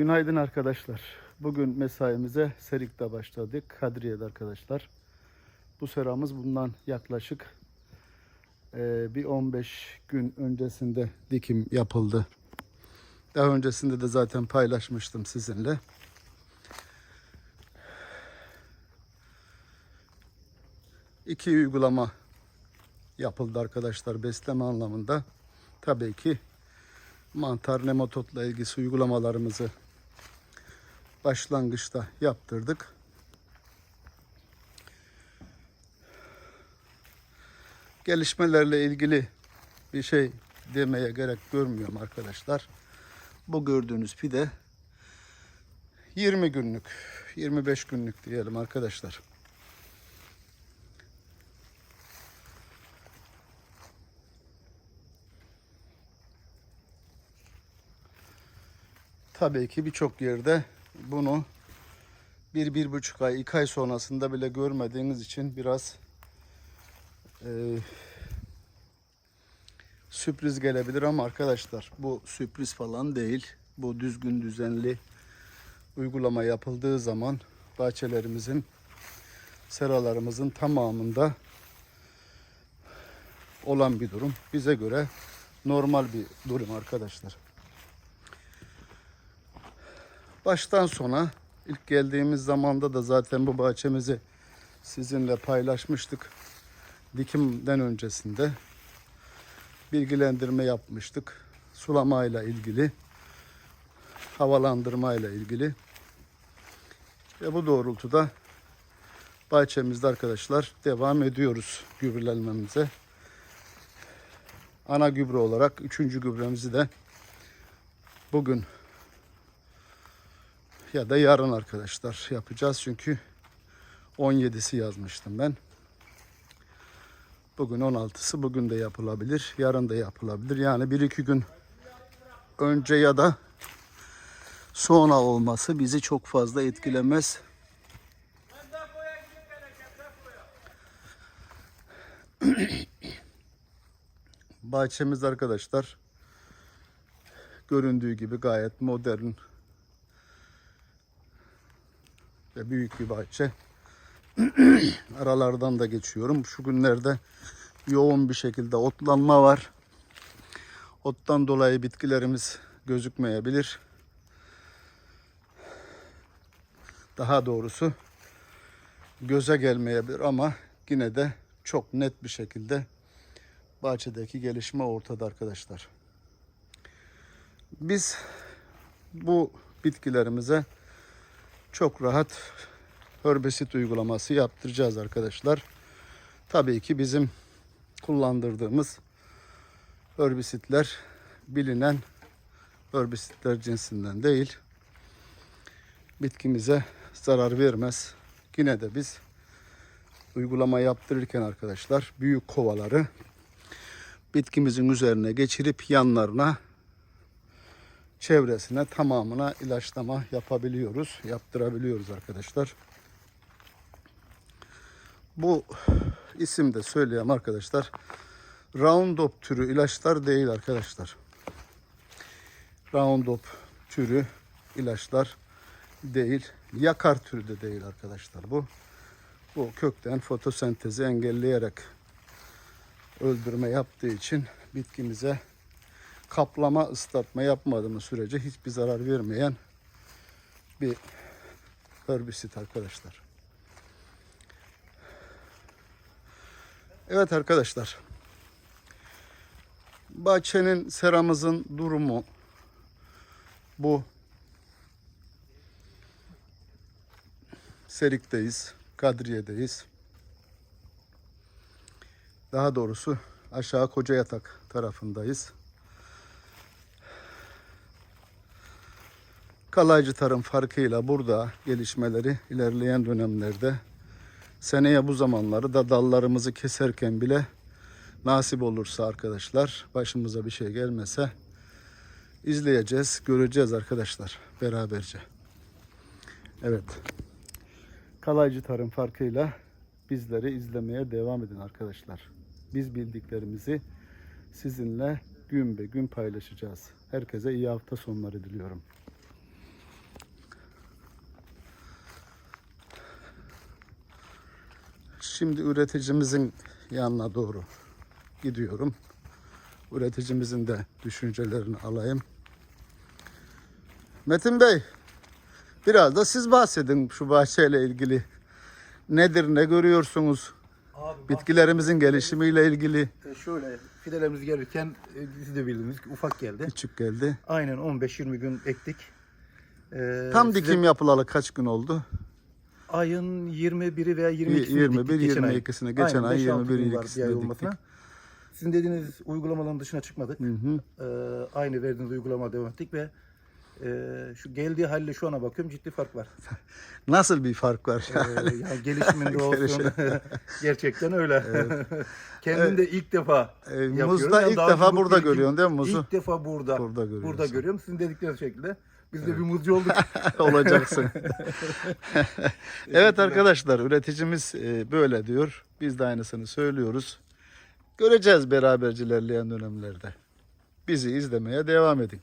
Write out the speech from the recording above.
Günaydın arkadaşlar. Bugün mesaimize Serik'te başladık. Kadriye'de arkadaşlar. Bu seramız bundan yaklaşık eee, bir 15 gün öncesinde dikim yapıldı. Daha öncesinde de zaten paylaşmıştım sizinle. İki uygulama yapıldı arkadaşlar besleme anlamında. Tabii ki mantar nematotla ilgisi uygulamalarımızı başlangıçta yaptırdık. Gelişmelerle ilgili bir şey demeye gerek görmüyorum arkadaşlar. Bu gördüğünüz pide 20 günlük, 25 günlük diyelim arkadaşlar. Tabii ki birçok yerde bunu bir, bir buçuk ay, iki ay sonrasında bile görmediğiniz için biraz e, sürpriz gelebilir ama arkadaşlar bu sürpriz falan değil. Bu düzgün düzenli uygulama yapıldığı zaman bahçelerimizin, seralarımızın tamamında olan bir durum. Bize göre normal bir durum arkadaşlar. Baştan sona ilk geldiğimiz zamanda da zaten bu bahçemizi sizinle paylaşmıştık. Dikimden öncesinde bilgilendirme yapmıştık. Sulamayla ilgili, havalandırmayla ilgili. Ve bu doğrultuda bahçemizde arkadaşlar devam ediyoruz gübrelenmemize. Ana gübre olarak üçüncü gübremizi de bugün ya da yarın arkadaşlar yapacağız çünkü 17'si yazmıştım ben. Bugün 16'sı bugün de yapılabilir. Yarın da yapılabilir. Yani 1-2 gün önce ya da sonra olması bizi çok fazla etkilemez. Bahçemiz arkadaşlar göründüğü gibi gayet modern ve büyük bir bahçe. Aralardan da geçiyorum. Şu günlerde yoğun bir şekilde otlanma var. Ottan dolayı bitkilerimiz gözükmeyebilir. Daha doğrusu göze gelmeyebilir ama yine de çok net bir şekilde bahçedeki gelişme ortada arkadaşlar. Biz bu bitkilerimize çok rahat herbisit uygulaması yaptıracağız arkadaşlar. Tabii ki bizim kullandırdığımız herbisitler bilinen herbisitler cinsinden değil. Bitkimize zarar vermez. Yine de biz uygulama yaptırırken arkadaşlar büyük kovaları bitkimizin üzerine geçirip yanlarına çevresine tamamına ilaçlama yapabiliyoruz, yaptırabiliyoruz arkadaşlar. Bu isim de söyleyeyim arkadaşlar. Roundup türü ilaçlar değil arkadaşlar. Roundup türü ilaçlar değil. Yakar türü de değil arkadaşlar bu. Bu kökten fotosentezi engelleyerek öldürme yaptığı için bitkimize kaplama, ıslatma yapmadığımız sürece hiçbir zarar vermeyen bir herbisit arkadaşlar. Evet arkadaşlar. Bahçenin seramızın durumu bu. Serik'teyiz. Kadriye'deyiz. Daha doğrusu aşağı Koca Yatak tarafındayız. Kalaycı tarım farkıyla burada gelişmeleri ilerleyen dönemlerde seneye bu zamanları da dallarımızı keserken bile nasip olursa arkadaşlar başımıza bir şey gelmese izleyeceğiz, göreceğiz arkadaşlar beraberce. Evet. Kalaycı tarım farkıyla bizleri izlemeye devam edin arkadaşlar. Biz bildiklerimizi sizinle gün be gün paylaşacağız. Herkese iyi hafta sonları diliyorum. Şimdi üreticimizin yanına doğru gidiyorum. Üreticimizin de düşüncelerini alayım. Metin Bey, biraz da siz bahsedin şu bahçeyle ilgili. Nedir, ne görüyorsunuz? Abi Bitkilerimizin gelişimiyle ilgili e, şöyle fidelerimiz gelirken e, siz de bildiniz ki ufak geldi. küçük geldi. Aynen 15-20 gün ektik. Ee, Tam size dikim yapılalı kaç gün oldu? Ayın 21'i veya 22'sini 21, diktik geçen ay. 22'sine, geçen ay 5-6 21, gün var 22'sine bir ay diktik. Sizin dediğiniz uygulamaların dışına çıkmadık. Hı hı. Ee, aynı verdiğiniz uygulama devam ettik ve e, şu geldiği halle şu ana bakıyorum ciddi fark var. Nasıl bir fark var? Ee, yani gelişiminde olsun. Gerçekten öyle. Kendim de ilk defa Ee, yapıyorum. muzda Yani ilk defa burada bilgim- görüyorsun değil mi muzu? İlk defa burada. Burada görüyorsun. Burada görüyorum. Sizin dedikleriniz şekilde. Biz de bir muzcu olduk. olacaksın. evet arkadaşlar üreticimiz e, böyle diyor. Biz de aynısını söylüyoruz. Göreceğiz beraberce ilerleyen dönemlerde. Bizi izlemeye devam edin.